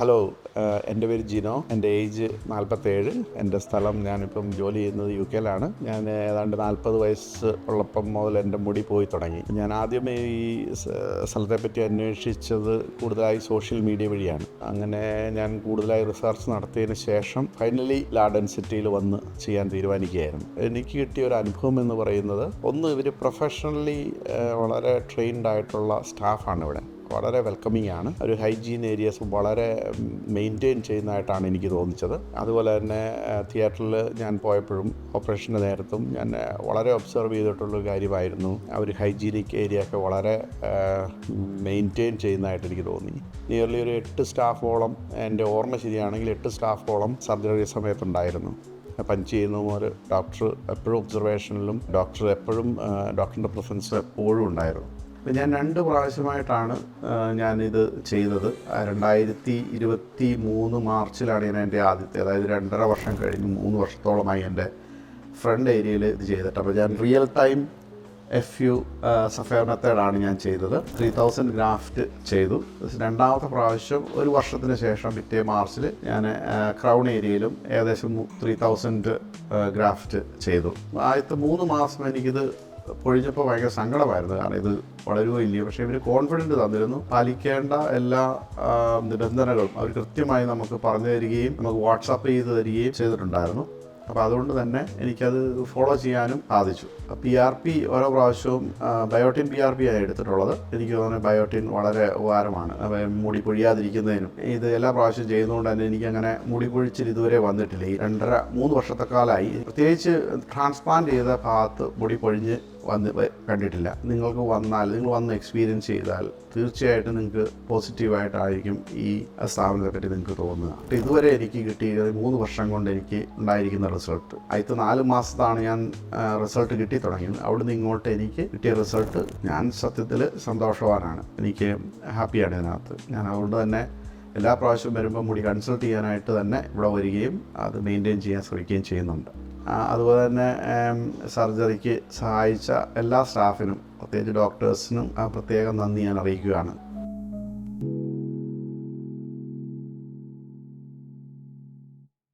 Hello എന്റെ പേര് ജിനോ. എന്റെ ഏജ് നാൽപ്പത്തേഴ്. എന്റെ സ്ഥലം ഞാനിപ്പം ജോലി ചെയ്യുന്നത് യു കെയിലാണ്. ഞാൻ ഏതാണ്ട് നാൽപ്പത് വയസ്സ് ഉള്ളപ്പം മുതൽ എന്റെ മുടി പോയി തുടങ്ങി. ഞാൻ ആദ്യമേ ഈ സ്ഥലത്തെപ്പറ്റി അന്വേഷിച്ചത് കൂടുതലായി സോഷ്യൽ മീഡിയ വഴിയാണ്. അങ്ങനെ ഞാൻ കൂടുതലായി റിസർച്ച് നടത്തിയതിന് ശേഷം ഫൈനലി ലാഡൻ സിറ്റിയിൽ വന്ന് ചെയ്യാൻ തീരുമാനിക്കുകയായിരുന്നു. എനിക്ക് കിട്ടിയ ഒരു അനുഭവം എന്ന് പറയുന്നത് ഒന്ന് ഇവർ പ്രൊഫഷണലി വളരെ ട്രെയിൻഡ് ആയിട്ടുള്ള സ്റ്റാഫാണ് ഇവിടെ. വളരെ വെൽക്കമിങ് ആണ്. ഒരു ഹൈജീൻ ഏരിയസ് വളരെ മെയിന്റെയിൻ ചെയ്യുന്നതായിട്ടാണ് എനിക്ക് തോന്നിച്ചത്. അതുപോലെ തന്നെ തിയേറ്ററിൽ ഞാൻ പോയപ്പോഴും ഓപ്പറേഷന്റെ നേരത്തും ഞാൻ വളരെ ഒബ്സർവ് ചെയ്തിട്ടുള്ളൊരു കാര്യമായിരുന്നു. അവർ ഹൈജീനിക് ഏരിയ ഒക്കെ വളരെ മെയിന്റെയിൻ ചെയ്യുന്നതായിട്ട് എനിക്ക് തോന്നി. നിയർലി ഒരു എട്ട് സ്റ്റാഫോളം എന്റെ ഓർമ്മ ശരിയാണെങ്കിൽ എട്ട് സ്റ്റാഫോളം സർജറി സമയത്തുണ്ടായിരുന്നു. പഞ്ച് ചെയ്യുന്ന പോലെ ഡോക്ടർ എപ്പോഴും ഒബ്സർവേഷനിലും ഡോക്ടർ എപ്പോഴും ഡോക്ടറിന്റെ പ്രസൻസ് എപ്പോഴും ഉണ്ടായിരുന്നു. ഇപ്പം ഞാൻ രണ്ട് പ്രാവശ്യമായിട്ടാണ് ഞാനിത് ചെയ്തത്. രണ്ടായിരത്തി ഇരുപത്തി മൂന്ന് മാർച്ചിലാണ് ഞാൻ എന്റെ ആദ്യത്തെ അതായത് രണ്ടര വർഷം കഴിഞ്ഞ് മൂന്ന് വർഷത്തോളമായി എന്റെ ഫ്രണ്ട് ഏരിയയിൽ ഇത് ചെയ്തിട്ട്. അപ്പോൾ ഞാൻ real time F U sapphire മെത്തേഡാണ് ഞാൻ ചെയ്തത്. ത്രീ തൗസൻഡ് ഗ്രാഫ്റ്റ് ചെയ്തു. രണ്ടാമത്തെ പ്രാവശ്യം ഒരു വർഷത്തിന് ശേഷം പിറ്റേ മാർച്ചിൽ ഞാൻ ക്രൗൺ ഏരിയയിലും ഏകദേശം ത്രീ തൗസൻഡ് ഗ്രാഫ്റ്റ് ചെയ്തു. ആദ്യത്തെ മൂന്ന് മാസം എനിക്കിത് പൊഴിഞ്ഞപ്പോൾ ഭയങ്കര സങ്കടമായിരുന്നു. കാരണം ഇത് വളരുകയോ ഇല്ലയോ? പക്ഷേ ഇവർ കോൺഫിഡന്റ് തന്നിരുന്നു. പാലിക്കേണ്ട എല്ലാ നിബന്ധനകളും അവർ കൃത്യമായി നമുക്ക് പറഞ്ഞു തരികയും നമുക്ക് വാട്സാപ്പ് ചെയ്ത് തരികയും ചെയ്തിട്ടുണ്ടായിരുന്നു. അപ്പോൾ അതുകൊണ്ട് തന്നെ എനിക്കത് ഫോളോ ചെയ്യാനും സാധിച്ചു. പി ആർ പി ഓരോ പ്രാവശ്യവും ബയോട്ടിൻ പി ആർ പി ആയി എടുത്തിട്ടുള്ളത്. എനിക്ക് തോന്നുന്നു ബയോട്ടിൻ വളരെ ഉപകാരമാണ്. മുടി പൊഴിയാതിരിക്കുന്നതിനും ഇത് എല്ലാ പ്രാവശ്യം ചെയ്യുന്നതുകൊണ്ട് തന്നെ എനിക്കങ്ങനെ മുടി പൊഴിച്ചിൽ ഇതുവരെ വന്നിട്ടില്ല. ഈ രണ്ടര മൂന്ന് വർഷത്തെക്കാലമായി പ്രത്യേകിച്ച് ട്രാൻസ്പ്ലാന്റ് ചെയ്ത ഭാഗത്ത് മുടി പൊഴിഞ്ഞ് വന്ന് കണ്ടിട്ടില്ല. നിങ്ങൾക്ക് വന്നാൽ നിങ്ങൾ വന്ന് എക്സ്പീരിയൻസ് ചെയ്താൽ തീർച്ചയായിട്ടും നിങ്ങൾക്ക് പോസിറ്റീവായിട്ടായിരിക്കും ഈ സ്ഥാപനത്തെ പറ്റി നിങ്ങൾക്ക് തോന്നുക. ഇതുവരെ എനിക്ക് കിട്ടിയത് മൂന്ന് വർഷം കൊണ്ട് എനിക്ക് ഉണ്ടായിരിക്കുന്ന റിസൾട്ട് ആദ്യത്തെ നാല് മാസത്താണ് ഞാൻ റിസൾട്ട് കിട്ടി തുടങ്ങിയത്. അവിടുന്ന് ഇങ്ങോട്ട് എനിക്ക് കിട്ടിയ റിസൾട്ട് ഞാൻ സത്യത്തിൽ സന്തോഷവാനാണ്. എനിക്ക് ഹാപ്പിയാണ് ഇതിനകത്ത്. ഞാൻ അതുകൊണ്ട് തന്നെ എല്ലാ പ്രാവശ്യവും വരുമ്പോൾ മുടി കൺസൾട്ട് ചെയ്യാനായിട്ട് തന്നെ ഇവിടെ വരികയും അത് മെയിന്റെയിൻ ചെയ്യാൻ ശ്രമിക്കുകയും ചെയ്യുന്നുണ്ട്. അതുപോലെ തന്നെ സർജറിക്ക് സഹായിച്ച എല്ലാ സ്റ്റാഫിനും പ്രത്യേകിച്ച് ഡോക്ടേഴ്സിനും പ്രത്യേകം നന്ദി ഞാൻ അറിയിക്കുകയാണ്.